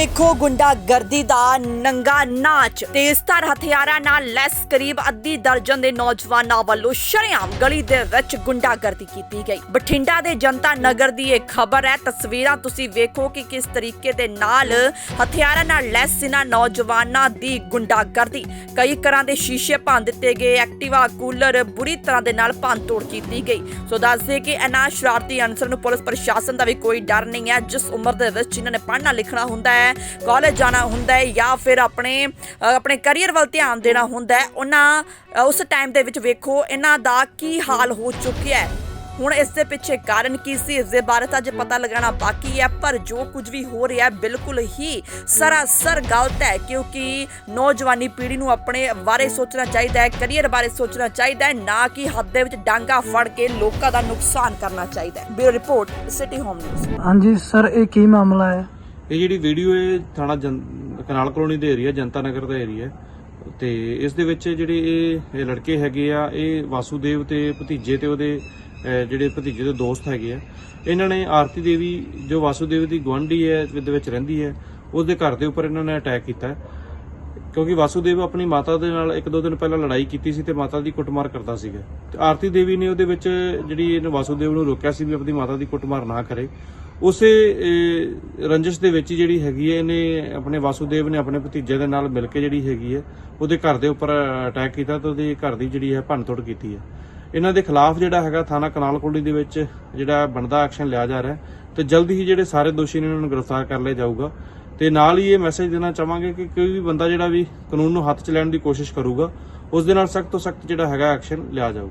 ਵੇਖੋ ਗੁੰਡਾਗਰਦੀ ਦਾ ਨੰਗਾ ਨਾਚ। ਤੇਜ਼ਧਾਰ ਹਥਿਆਰਾਂ ਨਾਲ ਲੈਸ ਕਰੀਬ ਅੱਧੀ ਦਰਜਨ ਦੇ ਨੌਜਵਾਨਾਂ ਵੱਲੋਂ ਸ਼ਰੇਆਮ ਗਲੀ ਦੇ ਵਿੱਚ ਗੁੰਡਾਗਰਦੀ ਕੀਤੀ ਗਈ। ਬਠਿੰਡਾ ਦੇ ਜਨਤਾ ਨਗਰ ਦੀ ਇਹ ਖਬਰ ਹੈ। ਤਸਵੀਰਾਂ ਤੁਸੀਂ ਵੇਖੋ ਕਿ ਕਿਸ ਤਰੀਕੇ ਦੇ ਨਾਲ ਹਥਿਆਰਾਂ ਨਾਲ ਲੈਸ ਇਹਨਾਂ ਨੌਜਵਾਨਾਂ ਦੀ ਗੁੰਡਾਗਰਦੀ। ਕਈ ਤਰ੍ਹਾਂ ਦੇ ਸ਼ੀਸ਼ੇ ਭੰਨ ਦਿੱਤੇ ਗਏ, ਐਕਟਿਵਾ, ਕੂਲਰ ਬੁਰੀ ਤਰ੍ਹਾਂ ਦੇ ਨਾਲ ਭੰਨ ਤੋੜ ਕੀਤੀ ਗਈ। ਸੋ ਦੱਸਦੇ ਕਿ ਇਹਨਾਂ ਸ਼ਰਾਰਤੀ ਅਨਸਰ ਨੂੰ ਪੁਲਿਸ ਪ੍ਰਸ਼ਾਸਨ ਦਾ ਵੀ ਕੋਈ ਡਰ ਨਹੀਂ ਹੈ। ਜਿਸ ਉਮਰ ਦੇ ਵਿੱਚ ਜਿਨ੍ਹਾਂ ਨੇ ਪੜ੍ਹਨਾ ਲਿਖਣਾ ਹੁੰਦਾ ਹੈ ਕਾਲਜ ਜਾਣਾ ਹੁੰਦਾ ਹੈ ਜਾਂ ਫਿਰ ਆਪਣੇ ਆਪਣੇ ਕੈਰੀਅਰ ਵੱਲ ਧਿਆਨ ਦੇਣਾ ਹੁੰਦਾ ਹੈ, ਉਹਨਾਂ ਉਸ ਟਾਈਮ ਦੇ ਵਿੱਚ ਵੇਖੋ ਇਹਨਾਂ ਦਾ ਕੀ ਹਾਲ ਹੋ ਚੁੱਕਿਆ ਹੈ। ਹੁਣ ਇਸ ਦੇ ਪਿੱਛੇ ਕਾਰਨ ਕੀ ਸੀ, ਇਸ ਦੇ ਬਾਰੇ ਤਾਂ ਅਜੇ ਪਤਾ ਲਗਾਉਣਾ ਬਾਕੀ ਹੈ, ਪਰ ਜੋ ਕੁਝ ਵੀ ਹੋ ਰਿਹਾ ਹੈ, ਬਿਲਕੁਲ ਹੀ ਸਰਾਸਰ ਗਲਤ ਹੈ, ਕਿਉਂਕਿ ਨੌਜਵਾਨੀ ਪੀੜ੍ਹੀ ਨੂੰ ਆਪਣੇ ਬਾਰੇ ਸੋਚਣਾ ਚਾਹੀਦਾ ਹੈ ਕੈਰੀਅਰ ਬਾਰੇ ਸੋਚਣਾ ਚਾਹੀਦਾ ਹੈ, ਨਾ ਕਿ ਹੱਦ ਦੇ ਵਿੱਚ ਡਾਂਗਾ ਫੜ ਕੇ ਲੋਕਾਂ ਦਾ ਨੁਕਸਾਨ ਕਰਨਾ ਚਾਹੀਦਾ ਹੈ। Bureau report city home news ਹਾਂਜੀ, ਸਰ, ਇਹ ਕੀ ਮਾਮਲਾ ਹੈ? ਇਹ ਜਿਹੜੀ ਵੀਡੀਓ ਹੈ ਥਾਣਾ ਜਨ- ਕਨਾਲ ਕਲੋਨੀ ਦੇ ਏਰੀਆ ਜਨਤਾ ਨਗਰ ਦਾ ਏਰੀਆ ਹੈ। ਤੇ ਇਸ ਦੇ ਵਿੱਚ ਜਿਹੜੇ ਇਹ ਲੜਕੇ ਹੈਗੇ ਆ, ਇਹ ਵਾਸੂਦੇਵ ਤੇ ਭਤੀਜੇ ਤੇ ਉਹਦੇ ਜਿਹੜੇ ਭਤੀਜੇ ਦੇ ਦੋਸਤ ਹੈਗੇ ਆ। ਇਹਨਾਂ ਨੇ ਆਰਤੀ ਦੇਵੀ, ਜੋ ਵਾਸੂਦੇਵ ਦੀ ਗੁਆਂਢੀ ਹੈ ਦੇ ਵਿੱਚ ਰਹਿੰਦੀ ਹੈ, ਉਹਦੇ ਘਰ ਦੇ ਉੱਪਰ ਇਹਨਾਂ ਨੇ ਅਟੈਕ ਕੀਤਾ। ਕਿਉਂਕਿ ਵਾਸੂਦੇਵ ਆਪਣੀ ਮਾਤਾ ਦੇ ਨਾਲ ਇੱਕ ਦੋ ਦਿਨ ਪਹਿਲਾਂ ਲੜਾਈ ਕੀਤੀ ਸੀ ਤੇ ਮਾਤਾ ਦੀ ਕੁੱਟਮਾਰ ਕਰਦਾ ਸੀਗਾ। ਤੇ ਆਰਤੀ ਦੇਵੀ ਨੇ ਉਹਦੇ ਵਿੱਚ ਜਿਹੜੀ ਇਹਨੇ ਵਾਸੂਦੇਵ ਨੂੰ ਰੋਕਿਆ ਸੀ ਵੀ ਆਪਣੀ ਮਾਤਾ ਦੀ ਕੁੱਟਮਾਰ ਨਾ ਕਰੇ। ਉਸੇ ਰੰਜਿਸ਼ ਦੇ ਵਿੱਚ ਹੀ ਜਿਹੜੀ ਹੈਗੀ ਹੈ, ਇਹਨੇ ਆਪਣੇ ਵਾਸੂਦੇਵ ਨੇ ਆਪਣੇ ਭਤੀਜੇ ਦੇ ਨਾਲ ਮਿਲ ਕੇ ਜਿਹੜੀ ਹੈਗੀ ਹੈ, ਉਹਦੇ ਘਰ ਦੇ ਉੱਪਰ ਅਟੈਕ ਕੀਤਾ ਤੇ ਉਹਦੇ ਘਰ ਦੀ ਜਿਹੜੀ ਹੈ ਭੰਨਤੋੜ ਕੀਤੀ ਹੈ। ਇਹਨਾਂ ਦੇ ਖਿਲਾਫ ਜਿਹੜਾ ਹੈਗਾ ਥਾਣਾ ਕਨਾਲ ਕੋਲੀ ਦੇ ਵਿੱਚ ਜਿਹੜਾ ਬਣਦਾ ਐਕਸ਼ਨ ਲਿਆ ਜਾ ਰਿਹਾ ਹੈ ਤੇ ਜਲਦੀ ਹੀ ਜਿਹੜੇ ਸਾਰੇ ਦੋਸ਼ੀ ਨੇ ਉਹਨਾਂ ਨੂੰ ਗ੍ਰਿਫਤਾਰ ਕਰ ਲਿਆ ਜਾਊਗਾ। ਤੇ ਨਾਲ ਹੀ ਇਹ ਮੈਸੇਜ ਦੇਣਾ ਚਾਹਾਂਗੇ ਕਿ ਕੋਈ ਵੀ ਬੰਦਾ ਜਿਹੜਾ ਵੀ ਕਾਨੂੰਨ ਨੂੰ ਹੱਥ 'ਚ ਲੈਣ ਦੀ ਕੋਸ਼ਿਸ਼ ਕਰੂਗਾ, ਉਸ ਦੇ ਨਾਲ ਸਖਤ ਤੋਂ ਸਖਤ ਜਿਹੜਾ ਹੈਗਾ ਐਕਸ਼ਨ ਲਿਆ ਜਾਊਗਾ।